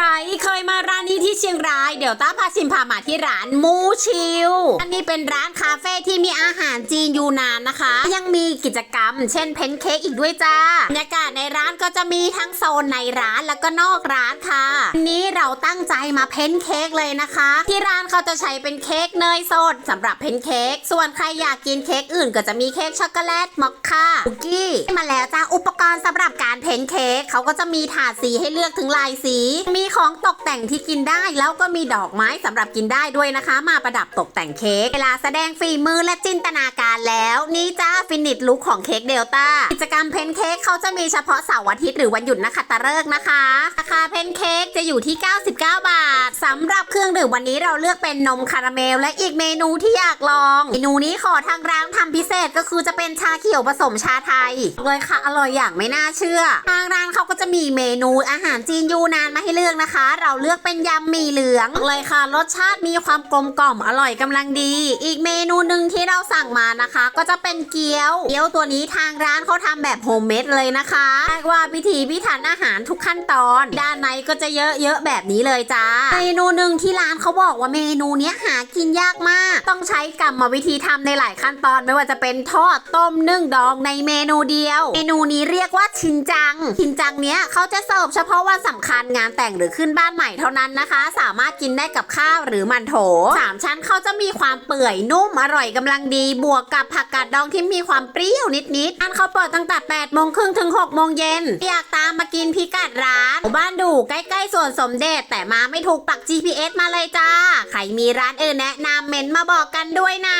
ใครเคยมาร้านนี้ เชียงราย เดี๋ยวต้าพาชิมพามาที่ร้านมูชิว อันนี้เป็นร้านคาเฟ่ที่มีอาหารจีนยูนานนะคะ ยังมีกิจกรรม เช่นเพนเค้กอีกด้วยจ้าบรรยากาศในร้านก็จะมีทั้งโซนในร้านแล้วก็นอกร้านค่ะวันนี้เราตั้งใจมาเพ้นเค้กเลยนะคะ ที่ร้านเขาจะใช้เป็นเค้กเนยสดสำหรับเพ้นเค้กส่วนใครอยากกินเค้กอื่นก็จะมีเค้กช็อกโกแลตมอคค่าคุกกี้มาแล้วจ้าอุปกรณ์สำหรับการเพ้นเค้กเขาก็จะมีถาดสีให้เลือกถึงลายสี มีของตกแต่งที่กินได้แล้วก็มีดอกไม้สำหรับกินได้ด้วยนะคะ มาประดับตกแต่งเค้กเวลาแสดงฝีมือและจินตนาการแล้วนี่จ้าฟินิชลุคของเค้กเดลต้ากิจกรรมเพ้นเค้กเขาจะมีเฉพาะเสาร์อาทิตย์หรือวันหยุดนักขัตฤกษ์นะคะราคาเพ้นเค้กจะอยู่ที่ 99 บาทสำหรับเครื่องดื่มวันนี้เราเลือกเป็นนมคาราเมล และอีกเมนูที่อยากลองเมนูนี้ขอทางร้านทำพิเศษก็คือจะเป็นชาเขียวผสมชาไทยเลยค่ะอร่อยอย่างไม่น่าเชื่อ ทางร้านเขาก็จะมีเมนูอาหารจีนยูนานมาให้เลือกนะคะ เราเลือกเป็นยำหมี่เหลืองเลยค่ะ รสชาติมีความกลมกล่อมอร่อยกำลังดี อีกเมนูหนึ่งที่เราสั่ง มานะคะ ก็จะเป็นเกี๊ยว เกี๊ยวตัวนี้ทางร้านเขาทำแบบโฮมเมดเลยนะคะเรียกว่าพิถีพิถันอาหารทุกขั้นตอน ด้านในก็จะเยอะๆแบบนี้เลยจ้า เมนูหนึ่งที่ร้านเขาบอกว่าเมนูเนี้ยหากินยากมาก ต้องใช้กรรมวิธีทำในหลายขั้นตอนไม่ว่าจะเป็นทอดต้มนึ่งดองในเมนูเดียว เมนูนี้เรียกว่าชินจัง ชินจังเนี้ยเขาจะเสิร์ฟเฉพาะวันสำคัญงานแต่งหรือขึ้นบ้านใหม่เท่านั้นนะคะ สามารถกินได้กับข้าวหรือมันโถสามชั้นเขาจะมีความเปื่อยนุ่มอร่อยกำลังดีบวกกับผักกาดดองที่มีความเปรี้ยวนิดๆอันเขาเปิดตั้งแต่8โมงครึ่งถึง6โมงเย็นอยากตามมากินพิกัดร้านหมู่บ้านดูใกล้ๆสวนสมเด็จ แต่มาไม่ถูกปัก GPS มาเลยจ้า ใครมีร้านอื่นแนะนำเมนมาบอกกันด้วยนะ